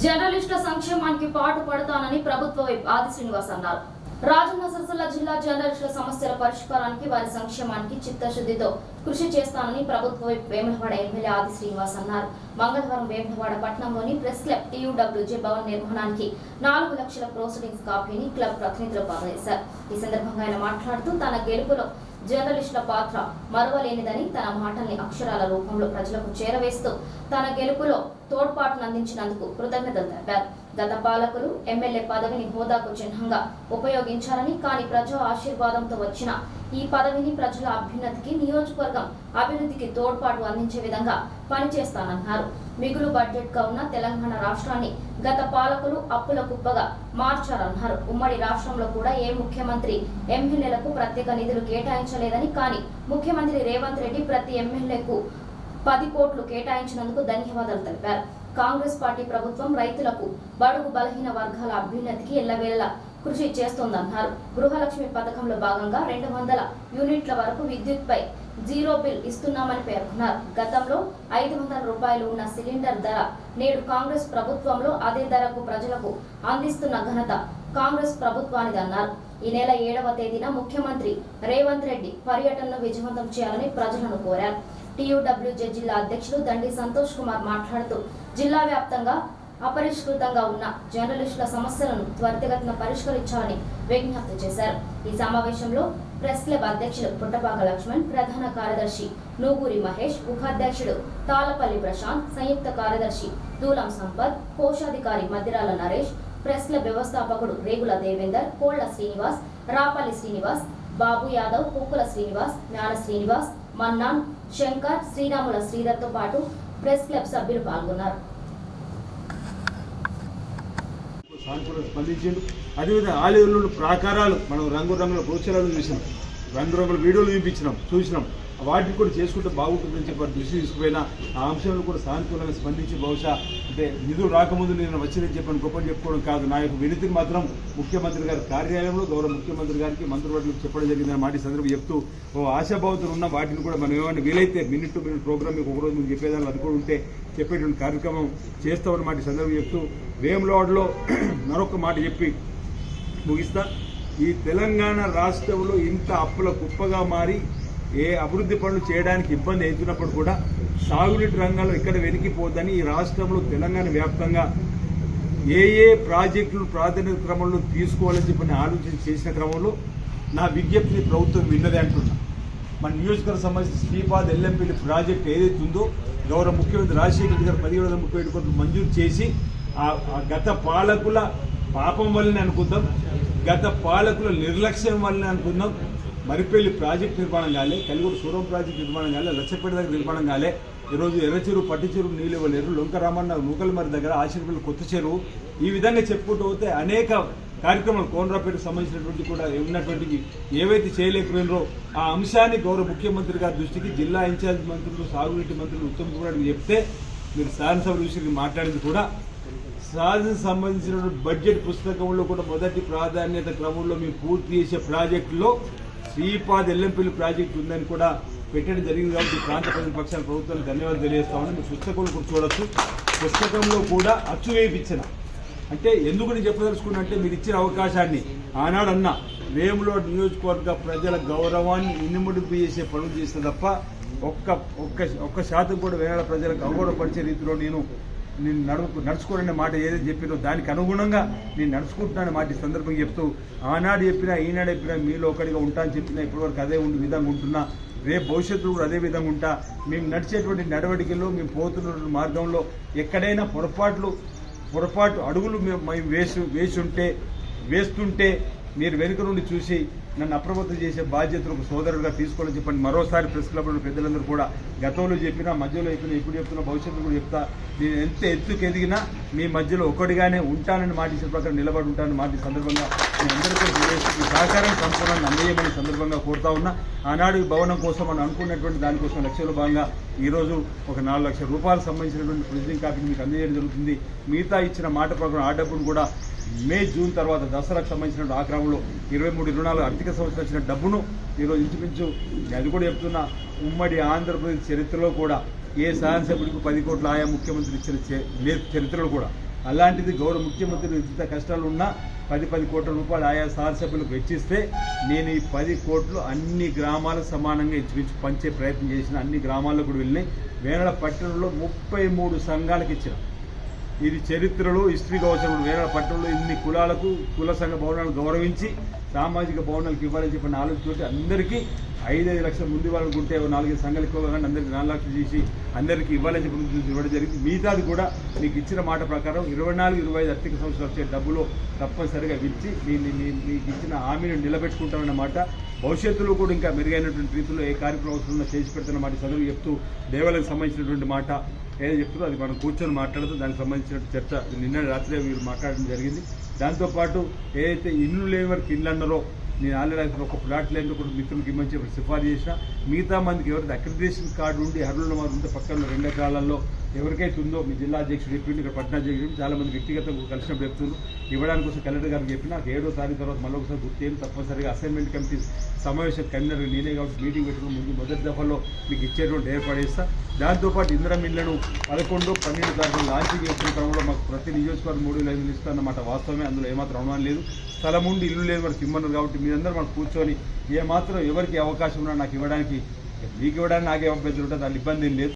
జర్నలిస్టుల సంక్షేమానికి పాటు పడతానని ప్రభుత్వ ఆది శ్రీనివాస్ అన్నారు. రాజన్న సిరిసిల్ల జిల్లా జర్నలిస్టుల సమస్యల పరిష్కారానికి వారి సంక్షేమానికి చిత్తశుద్ధితో కృషి చేస్తానని ప్రభుత్వ వేములవాడ ఎమ్మెల్యే ఆది శ్రీనివాస్ అన్నారు. మంగళవారం వేములవాడ పట్టణంలోని ప్రెస్ క్లబ్ టీయూడబ్ల్యూజే భవన్ నిర్మాణానికి నాలుగు లక్షల ప్రోసీడింగ్స్ కాపీని క్లబ్ ప్రతినిధులు అందజేశారు ఈ సందర్భంగా ఆయన మాట్లాడుతూ తన గెలుపులో జర్నలిస్టుల పాత్ర మరవలేనిదని తన మాటల్ని అక్షరాల రూపంలో ప్రజలకు చేరవేస్తూ తన గెలుపులో తోడ్పాటును అందించినందుకు కృతజ్ఞతలు తెలిపారు. గత పాలకులు ఎమ్మెల్యే పదవిని హోదాకు చిహ్నంగా ఉపయోగించారని కానీ ప్రజా ఆశీర్వాదంతో వచ్చిన ఈ పదవిని ప్రజల అభ్యున్నతికి నియోజకవర్గం అభివృద్ధికి తోడ్పాటు అందించే విధంగా పనిచేస్తానన్నారు. మిగులు బడ్జెట్గా ఉన్న తెలంగాణ రాష్ట్రాన్ని గత పాలకులు అప్పుల కుప్పగా మార్చారన్నారు. ఉమ్మడి రాష్ట్రంలో కూడా ఏ ముఖ్యమంత్రి ఎమ్మెల్యేలకు ప్రత్యేక నిధులు కేటాయించలేదని కానీ ముఖ్యమంత్రి రేవంత్ రెడ్డి ప్రతి ఎమ్మెల్యేకు పది కోట్లు కేటాయించినందుకు ధన్యవాదాలు తెలిపారు. కాంగ్రెస్ పార్టీ ప్రభుత్వం రైతులకు బడుగు బలహీన వర్గాల అభ్యున్నతికి ఎల్లవేళలా కృషి చేస్తోందన్నారు. గృహలక్ష్మి పథకంలో భాగంగా రెండు వందల యూనిట్ల వరకు విద్యుత్పై జీరో బిల్ ఇస్తున్నామని పేర్కొన్నారు. గతంలో ఐదు వందల రూపాయలు ఉన్న సిలిండర్ ధర నేడు కాంగ్రెస్ ప్రభుత్వంలో అదే ధరకు ప్రజలకు అందిస్తున్న ఘనత కాంగ్రెస్ ప్రభుత్వానిది అన్నారు. ఈ నెల ఏడవ తేదీన ముఖ్యమంత్రి రేవంత్ రెడ్డి పర్యటనను విజయవంతం చేయాలని ప్రజలను కోరారు. టీయూడబ్ల్యూజే జిల్లా అధ్యక్షులు దండి సంతోష్ కుమార్ మాట్లాడుతూ జిల్లా వ్యాప్తంగా అపరిష్కృతంగా ఉన్న జర్నలిస్టుల సమస్యలను త్వరితగతిన పరిష్కరించాలని విజ్ఞప్తి చేశారు. ఈ సమావేశంలో ప్రెస్ క్లబ్ అధ్యక్షులు పుట్టపాక లక్ష్మణ్ ప్రధాన కార్యదర్శి నూగూరి మహేష్ ఉపాధ్యక్షుడు తాళపల్లి ప్రశాంత్ సంయుక్త కార్యదర్శి దూలం సంపత్ కోశాధికారి మద్దిరాల నరేష్ ప్రెస్ క్లబ్ వ్యవస్థాపకుడు రేగుల దేవేందర్ కోళ్ళ శ్రీనివాస్ రాపల్లి శ్రీనివాస్ బాబు యాదవ్ కుక్కుల శ్రీనివాస్ జ్ఞాన శ్రీనివాస్ మన్నాన్ శంకర్ శ్రీరాముల శ్రీధర్తో పాటు ప్రెస్ క్లబ్ సభ్యులు పాల్గొన్నారు. సానుకూలంగా స్పందించిండు అదేవిధంగా ఆలయంలో ప్రాకారాలు మనం రంగురంగుల గోచరాలు చూసినాం. రంగురంగుల వీడియోలు చూపించినాం చూసినాం. వాటిని కూడా చేసుకుంటే బాగుంటుందని చెప్పి దృష్టి తీసుకుపోయినా ఆ అంశంలో కూడా సానుకూలంగా స్పందించి బహుశా అంటే నిధులు రాకముందు నేను వచ్చిందని చెప్పని గొప్ప చెప్పుకోవడం కాదు. నా యొక్క వినతిని మాత్రం ముఖ్యమంత్రి గారి కార్యాలయంలో గౌరవ ముఖ్యమంత్రి గారికి మంత్రివర్గులకు చెప్పడం జరిగిందని మాట సందర్భం చెప్తూ ఓ ఆశాభావతలు ఉన్న వాటిని కూడా మనం ఏమైనా వీలైతే మినిట్ టు మినిట్ ప్రోగ్రామ్ మీకు ఒకరోజు మీకు చెప్పేదాన్ని అనుకుని ఉంటే చెప్పేటువంటి కార్యక్రమం చేస్తామని మాట సందర్భం చెప్తూ వేములవాడలో మరొక మాట చెప్పి ముగిస్తా. ఈ తెలంగాణ రాష్ట్రంలో ఇంత అప్పుల కుప్పగా మారి ఏ అభివృద్ధి పనులు చేయడానికి ఇబ్బంది అవుతున్నప్పుడు కూడా సాగునీటి రంగంలో ఇక్కడ వెనికిపోద్దని ఈ రాష్ట్రంలో తెలంగాణ వ్యాప్తంగా ఏ ఏ ప్రాజెక్టులు ప్రాధాన్యత క్రమంలో తీసుకోవాలని చెప్పని ఆలోచన చేసిన క్రమంలో నా విజ్ఞప్తిని ప్రభుత్వం విన్నది అంటున్నా. మన నియోజకవర్గ సంబంధించిన శ్రీపాద్ ఎల్ఎంపీ ప్రాజెక్ట్ ఏదైతే ఉందో గౌరవ ముఖ్యమంత్రి రాజశేఖర రెడ్డి గారు పదిహేడు వందల ముప్పై ఏడు కోట్లు మంజూరు చేసి ఆ గత పాలకుల పాపం వల్లనే అనుకుందాం గత పాలకుల నిర్లక్ష్యం వల్లనే అనుకుందాం మరిపెల్లి ప్రాజెక్ట్ నిర్మాణం కాలే కలిగూరు సూరం ప్రాజెక్ట్ నిర్మాణం కాలే లచ్చపేట దగ్గర నిర్మాణం కాలే. ఈరోజు ఎర్రచెరువు పట్టిచెరువు నీళ్ళు ఇవ్వలేరు లొంక రామన్న నూకలమరి దగ్గర ఆశీర్పల్లి కొత్త చెరువు ఈ విధంగా చెప్పుకుంటూ పోతే అనేక కార్యక్రమాలు కోనరాపేటకు సంబంధించినటువంటి కూడా ఉన్నటువంటి ఏవైతే చేయలేకపోయినో ఆ అంశాన్ని గౌరవ ముఖ్యమంత్రి గారి దృష్టికి జిల్లా ఇన్ఛార్జ్ మంత్రులు సాగునీటి మంత్రులు ఉత్తమ్ కుమార్ చెప్తే మీరు శాసనసభ విషయానికి మాట్లాడింది కూడా శాసన సంబంధించినటువంటి బడ్జెట్ పుస్తకంలో కూడా మొదటి ప్రాధాన్యత క్రమంలో మేము పూర్తి చేసే ప్రాజెక్టులో శ్రీపాద్ ఎల్లంపల్లి ప్రాజెక్టు ఉందని కూడా పెట్టడం జరిగింది కాబట్టి ప్రాంత ప్రతిపక్షాల ప్రభుత్వానికి ధన్యవాదాలు తెలియజేస్తామని మీ పుస్తకంలో కూడా చూడొచ్చు. పుస్తకంలో కూడా అచ్చు వేయించిన. అంటే ఎందుకు నేను చెప్పదలుచుకున్నా మీరు ఇచ్చిన అవకాశాన్ని ఆనాడన్నా వేములో నియోజకవర్గ ప్రజల గౌరవాన్ని ఇనుముడిపి చేసే పనులు చేస్తే తప్ప ఒక్క ఒక్క ఒక్క శాతం కూడా వేల ప్రజలకు అవగౌరవపరిచే రీతిలో నేను నేను నడుపు నడుచుకోనని మాట ఏదైతే చెప్పినో దానికి అనుగుణంగా నేను నడుచుకుంటున్నాను మాట ఈ సందర్భంగా చెప్తూ ఆనాడు చెప్పినా ఈనాడు చెప్పినా మీలో ఒకటిగా ఉంటా అని చెప్పినా ఇప్పటివరకు అదే ఉండి విధంగా ఉంటున్నా. రేపు భవిష్యత్తులో కూడా అదే విధంగా ఉంటా. మేము నడిచేటువంటి నడవడికల్లో మేము పోతున్న మార్గంలో ఎక్కడైనా పొరపాట్లు పొరపాటు అడుగులు మేము మేము వేసి వేసి ఉంటే వేస్తుంటే మీరు వెనుక నుండి చూసి నన్ను అప్రమత్తం చేసే బాధ్యతను ఒక సోదరుడుగా తీసుకోవాలని చెప్పండి. మరోసారి ప్రెస్ క్లబ్లో పెద్దలందరూ కూడా గతంలో చెప్పినా మధ్యలో చెప్పినా ఇప్పుడు చెప్తున్నా భవిష్యత్తు కూడా చెప్తా. నేను ఎంత ఎత్తుకు ఎదిగినా మీ మధ్యలో ఒకటిగానే ఉంటానని మాట ఇచ్చిన ప్రకారం నిలబడి ఉంటానని మాట సందర్భంగా మీ అందరికీ సహకారం సంపూర్ణంగా అందజేయమని సందర్భంగా కోరుతా ఉన్నా. ఆనాడు భవనం కోసం మనం అనుకున్నటువంటి దానికోసం లక్ష్యంలో భాగంగా ఈరోజు ఒక నాలుగు లక్షల రూపాయలకు సంబంధించినటువంటి ప్రొసీజింగ్ కాపీని మీకు అందజేయడం జరుగుతుంది. మిగతా ఇచ్చిన మాట ప్రకారం ఆ డబ్బును కూడా మే జూన్ తర్వాత దసరాకు సంబంధించిన ఆ క్రమంలో ఇరవై మూడు రుణాలు నాలుగు ఆర్థిక సంవత్సరం వచ్చిన డబ్బును ఈరోజు ఇంచుమించు అది కూడా చెప్తున్నా ఉమ్మడి ఆంధ్రప్రదేశ్ చరిత్రలో కూడా ఏ శాసనసభ్యుడికి పది కోట్ల ఆయా ముఖ్యమంత్రి ఇచ్చిన చే- చరిత్రలో కూడా. అలాంటిది గౌరవ ముఖ్యమంత్రి ఇంత కష్టాలు ఉన్నా పది పది కోట్ల రూపాయలు ఆయా శాసనసభ్యులకు వెచ్చిస్తే నేను ఈ పది కోట్లు అన్ని గ్రామాలకు సమానంగా ఇచ్చిపించి పంచే ప్రయత్నం చేసిన అన్ని గ్రామాల్లో కూడా వెళ్ళినాయి. వేనడ పట్టణంలో ముప్పై మూడు సంఘాలకు ఇచ్చిన. ఇది చరిత్రలో హిస్టరీగా వచ్చిన వేరే పట్టణంలో ఇన్ని కులాలకు కుల సంఘ భవనాలు గౌరవించి సామాజిక భవనాలకు ఇవ్వాలని చెప్పిన ఆలోచనతోటి అందరికీ ఐదైదు లక్షల ముందు వాళ్ళకు ఉంటే నాలుగైదు సంఘాలు ఎక్కువగా అందరికీ నాలుగు లక్షలు చేసి అందరికీ ఇవ్వాలని చెప్పి ఇవ్వడం జరిగింది. మిగతాది కూడా మీకు ఇచ్చిన మాట ప్రకారం ఇరవై నాలుగు ఇరవై ఐదు ఆర్థిక సంవత్సరాలు వచ్చే డబ్బులు తప్పనిసరిగా ఇచ్చి మీకు ఇచ్చిన హామీని నిలబెట్టుకుంటామన్న మాట. భవిష్యత్తులో కూడా ఇంకా మెరుగైనటువంటి రీతిలో ఏ కార్యక్రమం అవసరం చేసి పెడుతున్న మాట చదువు చెప్తూ దేవాలయానికి సంబంధించినటువంటి మాట ఏదో చెప్తుందో అది మనం కూర్చొని మాట్లాడుతూ దానికి సంబంధించిన చర్చ. నిన్న రాత్రి వీళ్ళు మాట్లాడడం జరిగింది. దాంతోపాటు ఏదైతే ఇల్లు లేని వరకు ఇల్లు అన్నారో నేను ఆల్రెడీ ఒక ప్లాట్ ల్యాండ్ కూడా మిత్రులకు ఇమ్మని చెప్పి సిఫార్సు చేసిన. మిగతా మందికి ఎవరైతే అక్రిడేషన్ కార్డు ఉండి హరుల వారు ఉంటే పక్కన రెండు ఎకరాలలో ఎవరికైతే ఉందో మీ జిల్లా అధ్యక్షుడు చెప్పిండు ఇక్కడ పట్టణాధ్యక్షుడు చాలా మంది వ్యక్తిగతంగా కలిసినప్పుడు చెప్తున్నారు. ఇవ్వడానికి కోసం కలెక్టర్ గారికి చెప్పిన నాకు ఏడో తారీఖు తర్వాత మళ్ళీ ఒకసారి గుర్తు చేయండి తప్పనిసరిగా అసైన్మెంట్ కమిటీ సమావేశం కన్వీనర్ నేనే కాబట్టి మీటింగ్ పెట్టుకుని ముందు మొదటి దఫాలో మీకు ఇచ్చేటువంటి ఏర్పాటేస్తా దాంతోపాటు ఇందిరా మిల్లను పదకొండు పన్నెండు తారీఖు లాంచింగ్ చేస్తున్న క్రమంలో మాకు ప్రతి నియోజకవర్గం మూడు వేల ఐదు ఇస్తారన్నమాట. వాస్తవమే అందులో ఏమాత్రం అనుమానం లేదు. స్థలం ఉండి ఇల్లు లేదు మనకి ఇమ్మన్నారు కాబట్టి మీరందరూ మనం కూర్చొని ఏమాత్రం ఎవరికి అవకాశం ఉన్నా నాకు ఇవ్వడానికి మీకు ఇవ్వడానికి నాకే అభ్యర్థులు ఉంటుంది దాని ఇబ్బంది ఏం లేదు.